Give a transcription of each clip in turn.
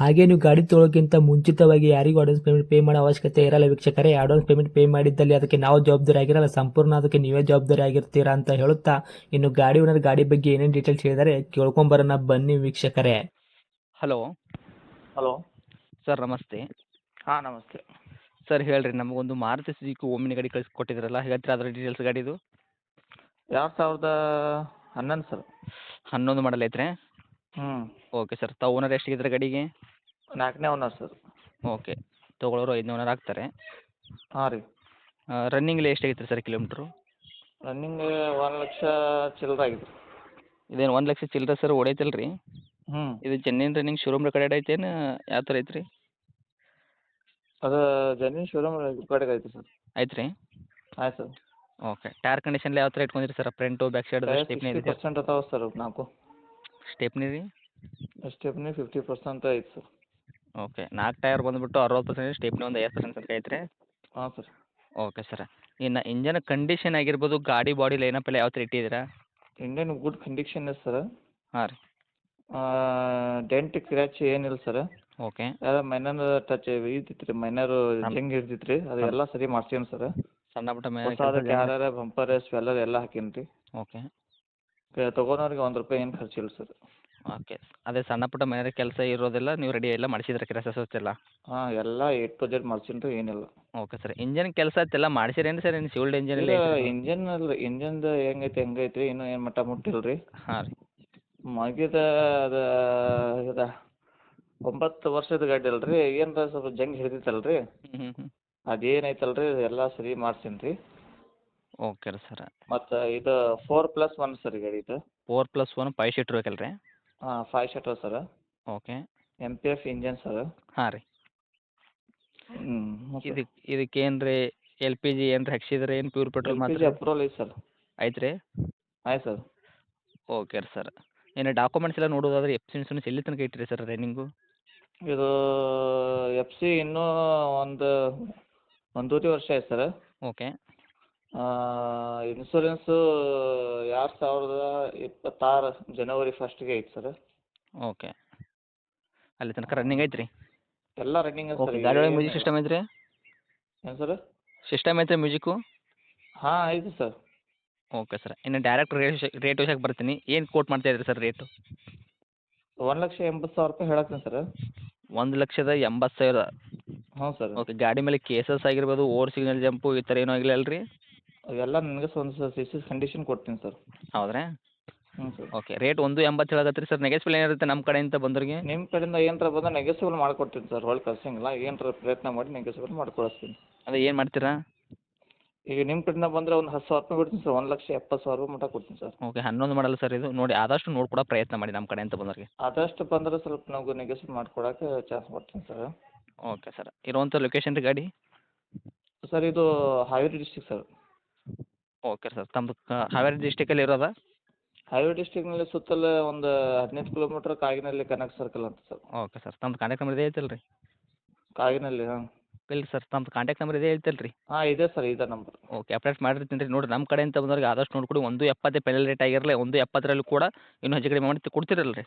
ಹಾಗೆ ನೀವು ಗಾಡಿ ತೊಳೋಕ್ಕಿಂತ ಮುಂಚಿತವಾಗಿ ಯಾರಿಗೂ ಅಡ್ವಾನ್ಸ್ ಪೇಮೆಂಟ್ ಪೇ ಮಾಡೋ ಅವಶ್ಯಕತೆ ಇರಲ್ಲ ವೀಕ್ಷಕರೇ. ಅಡ್ವಾನ್ಸ್ ಪೇಮೆಂಟ್ ಪೇ ಮಾಡಿದ್ದಲ್ಲಿ ಅದಕ್ಕೆ ನಾವು ಜವಾಬ್ದಾರಿ ಆಗಿರಲ್ಲ. ಸಂಪೂರ್ಣ ಅದಕ್ಕೆ ನೀವೇ ಜವಾಬ್ದಾರಿ ಆಗಿರ್ತೀರಾ ಅಂತ ಹೇಳುತ್ತಾ ಇನ್ನು ಗಾಡಿ ಓನರ್ ಗಾಡಿ ಬಗ್ಗೆ ಏನೇನು ಡೀಟೇಲ್ಸ್ ಹೇಳಿದರೆ ಕೇಳ್ಕೊಂಬರೋಣ ಬನ್ನಿ ವೀಕ್ಷಕರೇ. ಹಲೋ ಹಲೋ ಸರ್ ನಮಸ್ತೆ. ಹಾಂ ನಮಸ್ತೆ. ಸರ್ ಹೇಳ್ರಿ ನಮಗೊಂದು ಮಾರುತಿ ಸುಜುಕಿ ಓಮಿನ ಗಾಡಿ ಕಳಿಸಿ ಕೊಟ್ಟಿದ್ರಲ್ಲ ಹೇಳ್ತೀರಾ ಅದರ ಡೀಟೇಲ್ಸ್ ಗಾಡಿದು? ಎರಡು ಸಾವಿರದ ಹನ್ನೊಂದು ಸರ್ ಹನ್ನೊಂದು ಮಾಡಲ್ ಐತ್ರಿ ಹ್ಞೂ ಓಕೆ ಸರ್ ತಾವು ಓನರ್ ಎಷ್ಟಿದ್ರೆ ಗಾಡಿಗೆ? ನಾಲ್ಕನೇ ಓನರ್ ಸರ್ ಓಕೆ ತೊಗೊಳೋರು ಐದನೇ ಓನರ್ ಆಗ್ತಾರೆ. ಹಾಂ ರೀ. ರನ್ನಿಂಗ್ಲಿ ಎಷ್ಟಾಗೈತೆ ಸರ್ ಕಿಲೋಮೀಟ್ರು ರನ್ನಿಂಗ್ ಒಂದು ಲಕ್ಷ ಚಿಲ್ಲರೆ ಆಗಿದೆ. ಇದೇನು ಒಂದು ಲಕ್ಷ ಚಿಲ್ಲರೆ ಸರ್ ಹೊಡೈತಲ್ಲ ರೀ ಹ್ಞೂ ಇದು ಚೆನ್ನೈನ್ ರನ್ನಿಂಗ್ ಶೋರೂಮ್ ರೆಕಾರ್ಡ್ ಐತೇನು ಯಾವ ಥರ ಐತ್ರಿ? ಅದು ಜನಿನ್ ಶೋರೂಮ್ ರೆಕಾರ್ಡ್ ಐತೆ ಸರ್ ಐತೆ ರೀ? ಆಯ್ತು ಸರ್ ಓಕೆ ಟೈರ್ ಕಂಡೀಷನ್ಲಿ ಯಾವ ಥರ ಇಟ್ಕೊಂಡಿರಿ sir front back side stepney percent ಅದಾವೆ ಸರ್ ನಾಲ್ಕು. ಸ್ಟೆಪ್ನಿ ರೀ? ಸ್ಟೆಪ್ನಿ ಫಿಫ್ಟಿ ಪರ್ಸೆಂಟ್ ಐತೆ ಸರ್ ಓಕೆ. ನಾಲ್ಕು ಟೈರ್ ಬಂದುಬಿಟ್ಟು ಅರವತ್ತು ಪರ್ಸೆಂಟ್ ಸ್ಟೆಪ್ನಿ ಒಂದು ಐವತ್ತು ಪರ್ಸೆಂಟ್ ತನಕ ಐತ್ರಿ. ಹಾಂ ಸರ್. Okay sir. ಇನ್ನು ಇಂಜನ್ ಕಂಡೀಷನ್ ಆಗಿರ್ಬೋದು ಗಾಡಿ ಬಾಡಿ ಲೈನಪ್ ಎಲ್ಲ ಯಾವ ಥರ ಇಟ್ಟಿದ್ದೀರಾ? ಇಂಜನ್ ಗುಡ್ ಕಂಡೀಷನ್ ಇದೆ ಸರ್. ಹಾಂ ರೀ. ಡೆಂಟ್ ಕ್ರ್ಯಾಚ್ ಏನಿಲ್ಲ ಸರ್. ಓಕೆ. ಯಾರ ಮೈನರ್ ಟಚ್ ಇದ್ದಿತ್ತು ರೀ ಮೈನರ್ ಜಂಗ್ ಹಿಡ್ದಿತ್ತು ರೀ ಅದು ಎಲ್ಲ ಸರಿ ಮಾಡ್ಸೀನಿ ಸರ್. ಸಣ್ಣ ಪುಟ್ಟ ಯಾರ್ಯಾರ ಬಂಪರ್ ಸ್ವೆಲ್ಲರ್ ಎಲ್ಲ ಹಾಕೀನಿ ರೀ ಓಕೆ ತೊಗೊಳೋರಿಗೆ ಒಂದು ರೂಪಾಯಿ ಏನು ಖರ್ಚಿಲ್ಲ ಸರ್. ಓಕೆ. ಅದೇ ಸಣ್ಣ ಪುಟ್ಟ ಮನೆ ಕೆಲಸ ಇರೋದೆಲ್ಲ ನೀವು ರೆಡಿ ಎಲ್ಲ ಮಾಡಿಸಿದ್ರೆ ಕೆಲಸ ಸ್ವಚ್ಛ ಹಾಂ ಎಲ್ಲ ಏಟ್ ಟು ಜೆಡ್ ಮಾಡ್ಸೀನಿ ರೀ ಏನಿಲ್ಲ. Okay sir. ಇಂಜನ್ ಕೆಲಸ ಎಲ್ಲ ಮಾಡಿಸಿರೇನು ಸರ್? ಏನು ಸಿವಿಲ್ಡ್ ಇಂಜಿನ್ ಇಲ್ಲ ಇಂಜಿನ್ ಅಲ್ಲ ಇಂಜನ್ದು ಹೆಂಗೈತೆ ಹೆಂಗೈತಿ ರೀ ಇನ್ನೂ ಏನು ಮಟ್ಟ ಮುಟ್ಟಿಲ್ಲ ರೀ ಹಾಂ ರೀ. ಮಗಿದ ಅದು ಇದು ಒಂಬತ್ತು ವರ್ಷದ ಗಾಡಿ ಅಲ್ಲ ರೀ ಏನರ ಸ್ವಲ್ಪ ಜಂಗ್ ಹಿಡಿದಿತ್ತಲ್ಲ ರೀ ಹ್ಞೂ ಹ್ಞೂ ಹ್ಞೂ ಅದೇನೈತಲ್ಲ ರೀ ಎಲ್ಲ ಸರಿ ಮಾಡ್ಸೀನಿ ರೀ ಓಕೆ ರೀ ಸರ್. ಮತ್ತು ಇದು ಫೋರ್ ಪ್ಲಸ್ ಒನ್ ಸರ್ ಗಾಡಿ ಇದು. Four plus one five seater ಬೇಕಲ್ಲ ರೀ ಹಾಂ five shutter sir. Okay M P F engine sir. ಹಾಂ ರೀ. ಹ್ಞೂ ಇದಕ್ಕೆ ಇದಕ್ಕೆ ಏನು ರೀ ಎಲ್ ಪಿ ಜಿ ಏನು ಹಚ್ಚಿದ್ರೆ ಹಾಕ್ಸಿದ್ರೆ ಏನು ಪ್ಯೂರ್ ಪೆಟ್ರೋಲ್ ಮಾತ್ರ? ಅಪ್ರೂವಲ್ ಐತೆ ಸರ್. ಐತೆ ರೀ? ಆಯ್ತು ಸರ್. ಓಕೆ ರೀ ಸರ್. ಏನು ಡಾಕ್ಯುಮೆಂಟ್ಸ್ ಎಲ್ಲ ನೋಡೋದಾದ್ರೆ ಎಫ್ ಸಿ ಇನ್ಸೂರೆನ್ಸ್ ಎಲ್ಲಿ ತನಕ ಇಟ್ಟಿರಿ ಸರ್ ರನ್ನಿಂಗು ಇದು ಎಫ್ ಸಿ ಇನ್ನೂ ಒಂದು ಒಂದೂವರೆ ವರ್ಷ ಆಯ್ತು ಸರ್. ಓಕೆ ಇನ್ಸೂರೆನ್ಸು ಎರಡು ಸಾವಿರದ ಇಪ್ಪತ್ತಾರು ಜನವರಿ ಫಸ್ಟ್ಗೆ ಐತೆ ಸರ್ ಓಕೆ ಅಲ್ಲಿ ತನಕ ರನ್ನಿಂಗ್ ಐತೆ ರೀ ಎಲ್ಲ ರನ್ನಿಂಗ್ ಓಕೆ ಗಾಡಿ ಒಳಗೆ ಮ್ಯೂಸಿಕ್ ಸಿಸ್ಟಮ್ ಐತ್ರಿ? ರೀ ಏನು ಸರ್ ಸಿಸ್ಟಮ್ ಐತೆ ಮ್ಯೂಸಿಕ್ಕು ಹಾಂ ಐತೆ ಸರ್ ಓಕೆ ಸರ್ ಇನ್ನು ಡೈರೆಕ್ಟ್ ರೇಟ್ ರೇಟ್ ವಿಷಯಕ್ಕೆ ಬರ್ತೀನಿ. ಏನು ಕೋಟ್ ಮಾಡ್ತಾ ಇದ್ರಿ ಸರ್ ರೇಟು ಒಂದು ಲಕ್ಷ ಎಂಬತ್ತು ಸಾವಿರ ರೂಪಾಯಿ ಹೇಳತ್ತೀನಿ ಸರ್ ಒಂದು ಲಕ್ಷದ ಎಂಬತ್ತು ಸಾವಿರ. ಹ್ಞೂ ಸರ್ ಓಕೆ ಗಾಡಿ ಮೇಲೆ ಕೇಸಸ್ ಆಗಿರ್ಬೋದು ಓವರ್ ಸಿಗ್ನಲ್ ಜಂಪು ಈ ಥರ ಏನೂ ಆಗಿಲ್ಲ ಅಲ್ರಿ? ಅವೆಲ್ಲ ನನಗೆ ಒಂದು ಸಿ ಸಿ ಕಂಡೀಷನ್ ಕೊಡ್ತೀನಿ ಸರ್ ಹೌದ್ರಾ? ಹ್ಞೂ ಸರ್ ಓಕೆ ರೇಟ್ ಒಂದು ಎಂಬತ್ತು ಹೇಳಕತ್ರಿ ಸರ್ ನೆಗೆಸ್ಬಿಲ್ ಏನಿರುತ್ತೆ ನಮ್ಮ ಕಡೆಯಿಂದ ಬಂದವ್ರಿಗೆ ನಿಮ್ಮ ಕಡೆಯಿಂದ ಏನರ ಬಂದ್ರೆ ನೆಗೆಸಿಬಲ್ ಮಾಡ್ಕೊಡ್ತೀನಿ ಸರ್ ಹೊಳ್ಳಿ ಕಳ್ಸಂಗಿಲ್ಲ. ಏನರ ಪ್ರಯತ್ನ ಮಾಡಿ ನೆಗೆಸಿಬಲ್ ಮಾಡ್ಕೊಳಿಸ್ತೀನಿ. ಅದು ಏನು ಮಾಡ್ತೀರಾ? ಈಗ ನಿಮ್ಮ ಕಡೆಯಿಂದ ಬಂದರೆ ಒಂದು ಹತ್ತು ಸಾವಿರ ರೂಪಾಯಿ ಬಿಡ್ತೀನಿ ಸರ್ ಒಂದು ಲಕ್ಷ ಎಪ್ಪತ್ತು ಸಾವಿರ ರೂಪಾಯಿ ಮಟ್ಟ ಕೊಡ್ತೀನಿ ಸರ್ ಓಕೆ ಹನ್ನೊಂದು ಮಾಡಲ್ಲ ಸರ್ ಇದು. ನೋಡಿ ಆದಷ್ಟು ನೋಡ್ಕೊಡೋ ಪ್ರಯತ್ನ ಮಾಡಿ ನಮ್ಮ ಕಡೆಯಿಂದ ಬಂದವ್ರಿಗೆ ಆದಷ್ಟು ಬಂದರೆ ಸ್ವಲ್ಪ ನಾವು ನೆಗೆಸಿಬಲ್ ಮಾಡ್ಕೊಡೋಕೆ ಚಾನ್ಸ್ ಕೊಡ್ತೀನಿ ಸರ್ ಓಕೆ ಸರ್ ಇರುವಂಥ ಲೊಕೇಶನ್ ರೀ ಗಾಡಿ? ಸರ್ ಇದು Haveri district sir okay sir ತಮ್ಮದು ಹಾವೇರಿ ಡಿಸ್ಟಿಕಲ್ಲಿ ಇರೋದಾ? ಹಾವೇರಿ ಡಿಸ್ಟಿಕ್ನಲ್ಲಿ ಸುತ್ತಲೂ ಒಂದು ಹದಿನೈದು ಕಿಲೋಮೀಟ್ರ್ ಕಾಗಿನಲ್ಲಿ ಕನಕ ಸರ್ಕಲ್ ಅಂತ ಸರ್ ಓಕೆ ಸರ್ ತಮ್ಮದು ಕಾಂಟ್ಯಾಕ್ಟ್ ನಂಬರ್ ಇದೆ ಐತಲ್ಲ ರೀ ಕಾಗಿನಲ್ಲಿ ಹಾಂ. ಇಲ್ಲ ಸರ್ ತಮ್ಮದು ಕಾಂಟ್ಯಾಕ್ಟ್ ನಂಬರ್ ಇದೆ ಐತಲ್ಲ ರೀ ಹಾಂ ಇದೆ ಸರ್ ಇದೆ ನಂಬರ್ ಓಕೆ ಅಪ್ಡೇಟ್ ಮಾಡಿರ್ತೀನಿ ರೀ ನೋಡಿ ನಮ್ಮ ಕಡೆಯಿಂದ ಬಂದವ್ರಿಗೆ ಆದಷ್ಟು ನೋಡ್ಕೊಡಿ. ಒಂದು ಎಪ್ಪತ್ತೇ ಪೆನಲ್ ರೇಟ್ ಆಗಿರಲಿ ಒಂದು ಎಪ್ಪತ್ತರಲ್ಲಿ ಕೂಡ ಇನ್ನೂ ಹೆಚ್ಚು ಕಡಿಮೆ ಮಾಡಿ ಕೊಡ್ತೀರಲ್ಲ ರೀ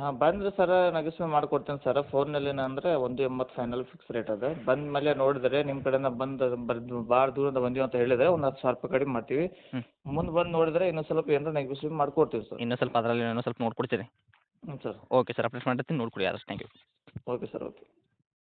ಹಾಂ ಬಂದರೆ ಸರ್ ನೆಗೆಸಿಬಲ್ ಮಾಡ್ಕೊಡ್ತೀನಿ ಸರ್ ಫೋನಲ್ಲಿ ಅಂದರೆ ಒಂದು ಎಂಬತ್ತು ಫೈನಲ್ ಫಿಕ್ಸ್ ರೇಟ್ ಅದ. ಬಂದ ಮೇಲೆ ನೋಡಿದ್ರೆ ನಿಮ್ಮ ಕಡೆಯಿಂದ ಬಂದು ಬರ್ದು ಭಾಳ ದೂರದಿಂದ ಬಂದೀವಿ ಅಂತ ಹೇಳಿದರೆ ಒಂದು ಹತ್ತು ಸಾವಿರ ರೂಪಾಯಿ ಕಡಿಮೆ ಮಾಡ್ತೀವಿ. ಮುಂದೆ ಬಂದು ನೋಡಿದ್ರೆ ಇನ್ನೂ ಸ್ವಲ್ಪ ಏನಾರ ನೆಗೆಸಿಬಲ್ ಮಾಡ್ಕೊಡ್ತೀವಿ ಸರ್ ಇನ್ನೂ ಸ್ವಲ್ಪ ಅದರಲ್ಲಿ ಇನ್ನೂ ಸ್ವಲ್ಪ ನೋಡ್ಕೊಡ್ತೀರಿ. ಹ್ಞೂ ಸರ್ ಓಕೆ ಸರ್ ಅಪ್ಡೇಟ್ ಮಾಡಿರ್ತೀನಿ ನೋಡ್ಕೊಡಿ ಆದಷ್ಟು. Thank you okay sir okay